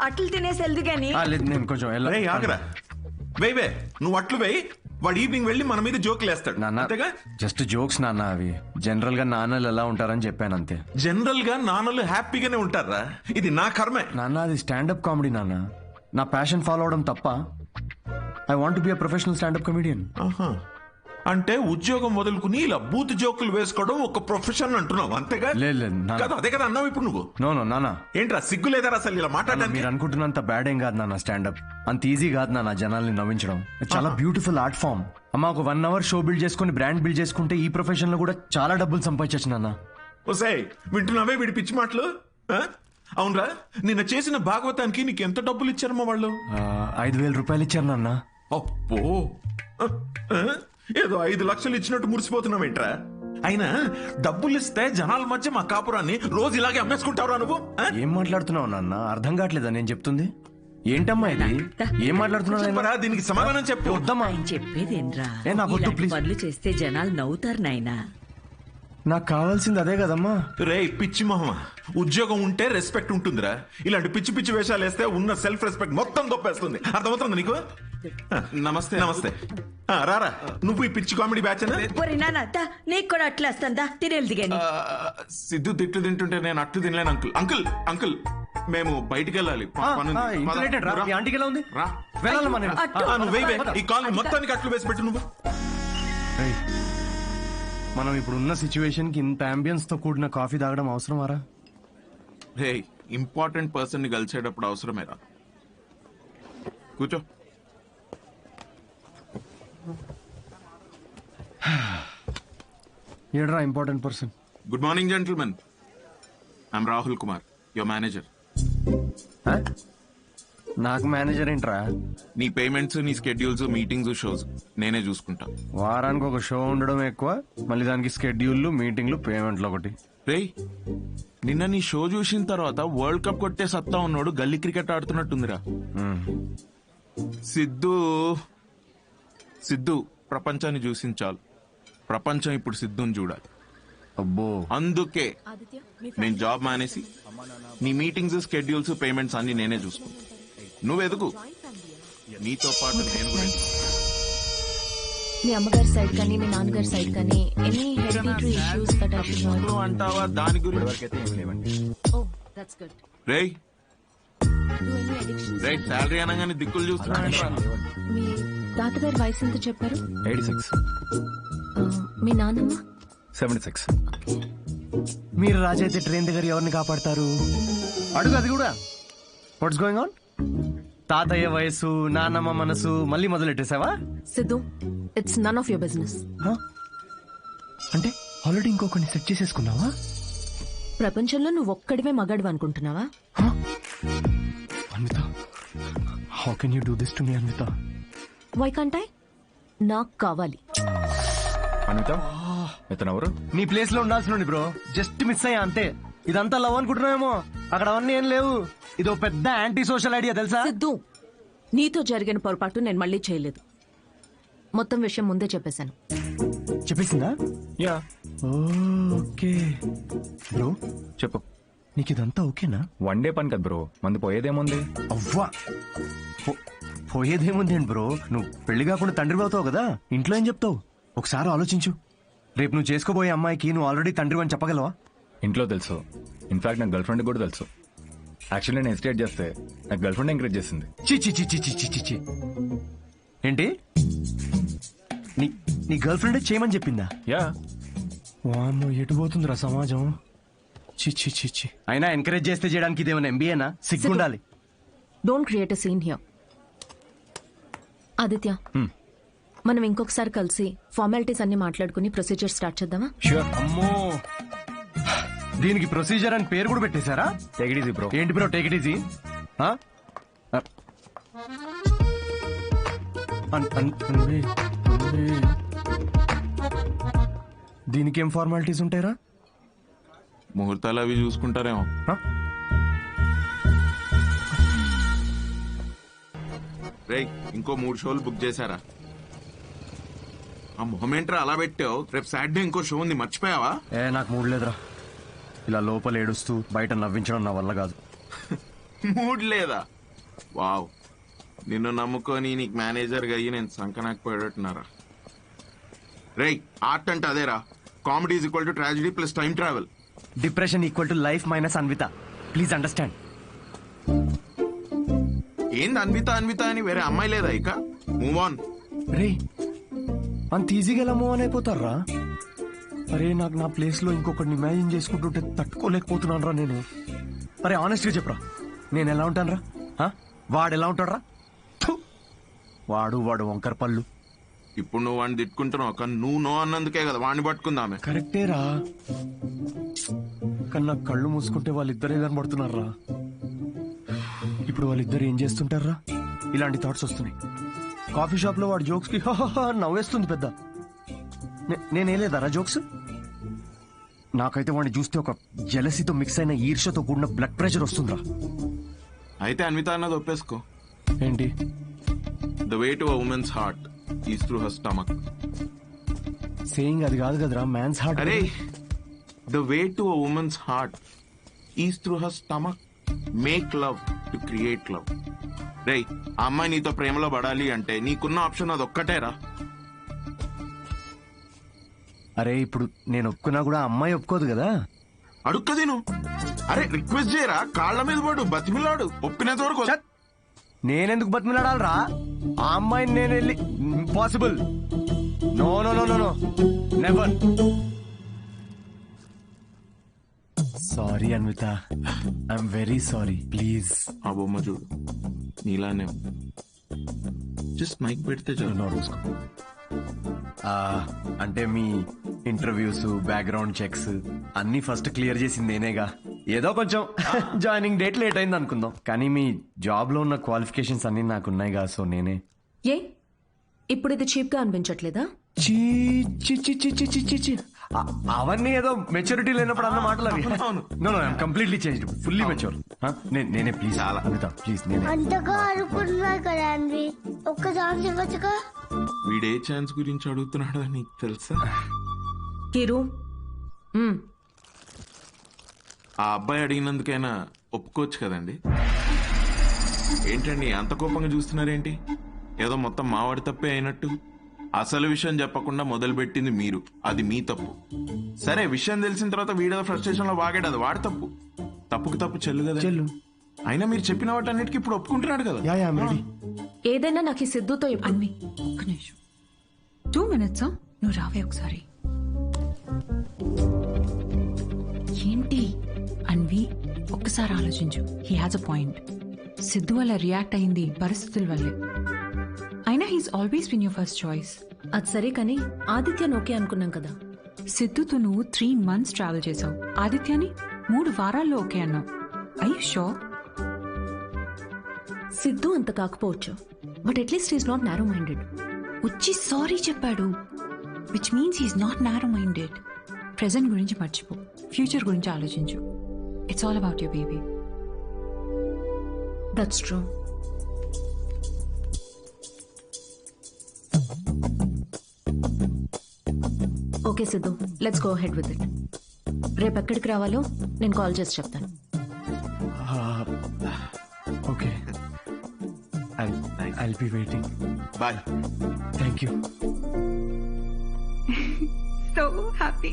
అట్లు తినేసి వెళ్దు ఆ, లేదు నేను కొంచెం వెళ్ళ- రే ఆగరా. వే వే నువ్వు అట్లు వేయి. వాడు ఈవినింగ్ వెళ్ళి మన మీద జోకులు వేస్తాడు. నాన్న అంతేగా? జస్ట్ జోక్స్ నాన్న అవి. జనరల్గా నాన్నలు ఎలా ఉంటారని చెప్పాను అంతే. జనరల్గా నాన్నలు హ్యాపీగానే ఉంటారా? ఇది నా కర్మే. నాన్న అది స్టాండప్ కామెడీ నాన్న. నా ప్యాషన్ ఫాలో అవడం తప్ప I want be a professional standup comedian ఆహా. అంటే ఉద్యోగం వదులుకుని ఇలా బూత్ జోకులు వేసుకోవడం ఒక ప్రొఫెషన్ అంటున్నావు అంతేగా? లేదు లేదు కదా అదే కదా అన్నావు ఇప్పుడు నువ్వు. నో నో నాన్న. ఏంట్రా సిగ్గు లేదరా అసలు ఇలా మాట్లాడడానికి? మీరు అనుకుంటున్నంత బ్యాడ్ ఏం కాదు నాన్న స్టాండప్ అంత ఈజీ కాదు నాన్న జనాల్ని నవ్వించడం. చాలా బ్యూటిఫుల్ ఆర్ట్ ఫామ్ అమ్మ ఒక వన్ అవర్ షో బిల్డ్ చేసుకుని బ్రాండ్ బిల్డ్ చేసుకుంటే ఈ ప్రొఫెషన్లో కూడా చాలా డబ్బులు సంపాదించచ్చు నాన్న. ఒసే వింటున్నావే వీడి పిచ్చి మాటలు? అవునరా నిన్న చేసిన భాగవతానికి నీకు ఎంత డబ్బులు ఇచ్చారమ్మా వాళ్ళు? ఐదు వేల రూపాయలు ఇచ్చారు నాన్న. అప్పో? ఏదో ఐదు లక్షలు ఇచ్చినట్టు మురిసిపోతున్నావేంట్రా అయినా డబ్బులు ఇస్తే జనాల మధ్య మా కాపురాన్ని రోజు ఇలాగే అమ్మేసుకుంటావురా నువ్వు ఆ? ఏం మాట్లాడుతున్నావు నాన్న? అర్థం కావట్లేదా నేను చెప్తుంది? ఏంటమ్మా ఇది? ఏం మాట్లాడుతున్నావు నాయనా? చెప్పరా దీనికి సమాధానం చెప్పు. వద్దమ్మా. ఆయన చెప్పేదేంరా ఏ, నా వద్దు, ఇలాంటి please. పనులు చేస్తే జనాలు నవ్వుతారు నాయనా. నాకు కావాల్సింది అదే కదమ్మా. రే పిచ్చి మొహమ? ఉద్యోగం ఉంటే రెస్పెక్ట్ ఉంటుందిరా. ఇలాంటి పిచ్చి పిచ్చి వేషాలు వేస్తే ఉన్న సెల్ఫ్ రెస్పెక్ట్ మొత్తం దొప్పేస్తుంది అర్థమవుతుంది నీకు? నమస్తే. నమస్తే. ఆ, రారా నువ్వు ఈ పిచ్చి కామెడీ బ్యాచ్ నాన్న నీకు కూడా అట్లా వస్తుందా తినేది గాని సిద్ధు తిట్లు తింటుంటే నేను అట్లు తినలేను అంకుల్. అంకుల్ అంకుల్ మేము బయటికి వెళ్ళాలి. ఆంటీకి ఎలా ఉంది? రా. ఈ కాల్ మొత్తానికి అట్లు వేసి పెట్టు నువ్వు. మనం ఇప్పుడు ఉన్న సిచ్యువేషన్కి ఇంత అంబియన్స్తో కూడిన కాఫీ తాగడం అవసరమారా? రే ఇంపార్టెంట్ పర్సన్ని కలిసేటప్పుడు అవసరమేరా. కూర్చో. ఏడ్రా important person good morning gentlemen I'm Rahul Kumar your manager నాకు మేనేజర్ ఏంట్రా? నీ పేమెంట్స్ నీ స్కెడ్యూల్స్ మీటింగ్స్ షోస్ నేనే చూసుకుంటా. వారానికి ఒక షో ఉండడం ఎక్కువ మళ్ళీ దానికి స్కెడ్యూల్లు మీటింగ్లు పేమెంట్లు ఒకటి. రేయ్ నిన్న నీ షో చూసిన తర్వాత వరల్డ్ కప్ కొట్టే సత్తా ఉన్నాడు గల్లీ క్రికెట్ ఆడుతున్నట్టుందిరా. సిద్ధు సిద్ధు ప్రపంచాన్ని చూసించాలి. ప్రపంచం ఇప్పుడు సిద్ధుని చూడాలి. అబ్బో. అందుకే నేను జాబ్ మానేసి నీ మీటింగ్స్ స్కెడ్యూల్స్ పేమెంట్స్ అన్ని నేనే చూసుకుంటా. నువ్వు ఎదుగు నీతో పాటు నేను కూడా ఎదుగు. మీ అమ్మగారి సైడ్ కానీ మీ నాన్నగారి సైడ్ కానీ ఎనీ హెరిడిటరీ ఇష్యూస్ దట్ నువ్వు అంటావా? దాని గురించి? ఓ దట్స్ గుడ్ రేయ్. రేయ్ శాలరీ అనగానే దిక్కులు చూస్తున్నా మీ తాతగారి వయసు ఎంత చెప్పారు? ఎయిటీ సిక్స్ ఆ, మీ నాన్నమ్మ? సెవెంటీ సిక్స్ మీరు రాజైతే ట్రైన్ దగ్గర ఎవరిని కాపాడతారు? అడుగు అది కూడా. వాట్స్ గోయింగ్ ఆన్ తాతయ్య వయసు నాన్నమ్మ మనసు మళ్ళీ మొదలెట్టేసావా Siddhu it's none of your business హ? అంటే ఆల్రెడీ ఇంకొకరిని సెట్ చేసేసుకున్నావా? ప్రపంచంలో నువ్వు ఒక్కడివే మగాడు అనుకుంటున్నావా? Anvitha how can you do this to me Anvitha why can't I నాకు కావాలి. అనిత ఇతను ఎవరు? నీ ప్లేస్లో ఉండాల్సిన బ్రో జస్ట్ మిస్ అయ్యా అంతే. ఇదంతా లవ్ అనుకుంటున్నావేమో. అక్కడ అవన్నీ ఏం లేవు. ఇది ఒక పెద్ద యాంటీ సోషల్ ఐడియా తెలుసా? సిద్ధు నీతో జరిగిన పొరపాటు నేను మళ్ళీ చేయలేదు. మొత్తం విషయం ముందే చెప్పేశాను. చెప్పేసిందా? యా. ఓకే. బ్రో చెప్పు. నీకు ఇదంతా ఓకేనా? వన్ డే పని కదా బ్రో. మంది పోయేదేముంది? అవ్వా. పోయేదేముందేంటి బ్రో? నువ్వు పెళ్ళి కాకుండా తండ్రి అవుతావు కదా? ఇంట్లో ఏం చెప్తావు? ఒకసారి ఆలోచించు. రేపు నువ్వు చేసుకోబోయే అమ్మాయికి నువ్వు ఆల్రెడీ తండ్రి అని చెప్పగలవా? ఇంట్లో తెలుసు. ఇన్ఫాక్ట్ నాకు గర్ల్ ఫ్రెండ్ కూడా తెలుసు. యాక్చువల్లీ నేను హెసిటేట్ చేస్తే నాకు గర్ల్ ఫ్రెండ్ ఎంకరేజ్ చేసింది. చి చి చి చి చి చి చి చి ఏంటి? నీ నీ గర్ల్ ఫ్రెండ్ చేయమని చెప్పిందా? యా. వామ్మో ఎటు పోతుందిరా సమాజం? చి చి చి చి అయినా ఎంకరేజ్ చేస్తే చేయడానికి ఇదేమైనా ఎంబీఏనా సిగ్గుండాలి. Don't create a scene here Aditya మనం ఇంకొకసారి కలిసి ఫార్మాలిటీస్ అన్ని మాట్లాడుకుని ప్రొసీజర్ స్టార్ట్ చేద్దామా? షూర్. అమ్మో. దీనికి ప్రొసీజర్ అని పేరు కూడా పెట్టేశారా? టేక్ ఇట్ ఈజీ బ్రో ఏంటి బ్రో టేక్ ఇట్ ఈజీ దీనికేం ఫార్మాలిటీస్ ఉంటాయరా? ముహూర్తాలు అవి చూసుకుంటారేమో. రేయ్ ఇంకో మూడు షోలు బుక్ చేశారా? ఆ మొహమేంట్రా అలా పెట్టావు? రేపు సాటర్డే ఇంకో షో ఉంది మర్చిపోయావా? ఏ నాకు మూడు లేదురా. ఇలా లోపల ఏడుస్తూ బయట నవ్వించడం నా వల్ల కాదు. మూడ్ లేదా? వావ్. నిన్ను నమ్ముకొని నీకు మేనేజర్గా అయ్యి నేను సంకనాకి పోయేటట్టున్నారా రేయ్ ఆర్ట్ అంటే అదేరా. Comedy is equal to tragedy plus time travel. Depression equal to life minus Anvitha. Please understand. ఏంది అన్విత అన్విత అని వేరే అమ్మాయి లేదా ఇక? మూవ్ ఆన్ రే అంత ఈజీగా ఎలా మూవ్ ఆన్ అయిపోతారా అరే నాకు నా ప్లేస్లో ఇంకొకరిని ఇమాజిన్ చేసుకుంటుంటే తట్టుకోలేకపోతున్నాను రా నేను. అరే ఆనెస్ట్గా చెప్పరా నేను ఎలా ఉంటాను రా వాడు ఎలా ఉంటాడు వాడు వాడు వంకర పళ్ళు. ఇప్పుడు నువ్వు వాడిని తిట్టుకుంటున్నావు కానీ నువ్వు నో అన్నందుకే కదా వాడిని పట్టుకుందామే. కరెక్టే రా. కానీ నాకు కళ్ళు మూసుకుంటే వాళ్ళిద్దరే కనబడుతున్నారా ఇప్పుడు వాళ్ళిద్దరు ఏం చేస్తుంటారా? ఇలాంటి థాట్స్ వస్తున్నాయి. కాఫీ షాప్లో వాడు జోక్స్కి నవ్వేస్తుంది పెద్ద. నేనేలేదారా జోక్స్ నాకైతే వాడిని చూస్తే ఒక జలసితో మిక్స్ అయిన ఈర్ష్యతో కూడిన బ్లడ్ ప్రెషర్ వస్తుందిరా. అయితే అన్విత అన్నది ఒప్పేసుకో. ఏంటి? The way to women's heart is through her stomach saying అది కాదు కదరా మ్యాన్స్ హార్ట్ అరే the way to women's heart is through her stomach make love to create love రేయ్ ఆ అమ్మాయి నీతో ప్రేమలో పడాలి అంటే నీకున్న ఆప్షన్ అది ఒక్కటేరా అరే ఇప్పుడు నేను ఒప్పుకున్నా కూడా అమ్మాయి ఒప్పుకోదు కదా? అడుక్కది నువ్వు. అరే రిక్వెస్ట్ చేయరా? కాళ్ళ మీద పడు బతిమిలాడు. ఒప్పినంత వరకు చత్. నేనెందుకు బతిమిలాడాలరా? ఆ అమ్మాయిని నేను వెళ్ళి impossible no no no no no never sorry Anvitha I'm very sorry please ఆ బొమ్మ చూడు. నీలానే జస్ట్ మైక్ పెడితే చాలు. అంటే మీ ఇంటర్వ్యూస్ బ్యాక్గ్రౌండ్ చెక్స్ అన్ని ఫస్ట్ క్లియర్ చేసింది నేనేగా. ఏదో కొంచెం జాయినింగ్ డేట్ లేట్ అయింది అనుకుందాం. కానీ మీ జాబ్లో ఉన్న క్వాలిఫికేషన్స్ అన్ని నాకు ఉన్నాయిగా సో నేనే. ఏ? ఇప్పుడు ఇది చీప్గా అనిపించట్లేదా? చీ చీ చీ చీ చీ చీ చీ చీ. అ- అవన్నీ ఏదో మెచ్యూరిటీ లేనప్పుడు అన్న మాటలు అవి. అవును. No no completely change fully mature నేనే ప్లీజ్. అమిత ప్లీజ్ నేనే. అంతగా కదా అండి ఒక్క ఛాన్స్ ఇవ్వచ్చుగా? వీడే ఛాన్స్ గురించి అడుగుతున్నాడో నీకు తెలుసా? కిరు మ్మ్. ఆ అబ్బాయి అడిగినందుకైనా ఒప్పుకోవచ్చు కదండి. ఏంటండి అంత కోపంగా చూస్తున్నారేంటి? ఏదో మొత్తం మావాడి తప్పే అయినట్టు. అసలు విషయం చెప్పకుండా మొదలుపెట్టింది మీరు. అది మీ తప్పు. సరే విషయం తెలిసిన తర్వాత వీడియో ఫ్రస్ట్రేషన్లో వాగాడు అది వాడి తప్పు. తప్పుకు తప్పు చెల్లు కదా. చెల్లు. అయినా మీరు చెప్పిన వాటన్నిటికీ ఇప్పుడు ఒప్పుకుంటున్నాడు కదా. Yeah yeah ready. ఏదైనా నాకు ఈ సిద్ధుతో ఒక్క నిమిషం. టూ మినిట్స్ నువ్వు రావే ఒకసారి. ఏంటి? అన్వి ఒక్కసారి ఆలోచించు. He has a point Siddhu వల్ల రియాక్ట్ అయింది పరిస్థితుల వల్లే. అయినా he's always been your first choice అది సరే కానీ ఆదిత్యను ఓకే అనుకున్నాం కదా. సిద్ధుతో నువ్వు త్రీ మంత్స్ ట్రావెల్ చేసావు. ఆదిత్యని మూడు వారాల్లో ఓకే అన్నావు. ఐ షో సిద్ధు అంత కాకపోవచ్చు. But at least is not narrow minded వచ్చి సారీ చెప్పాడు. Which means he's not narrow minded present గురించి మర్చిపో. ఫ్యూచర్ గురించి ఆలోచించు. It's all about your baby that's true Siddhu let's go head with it రేపు ఎక్కడికి రావాలో నేను కాల్ చేసి చెప్తాను. Okay I be waiting bye thank you so happy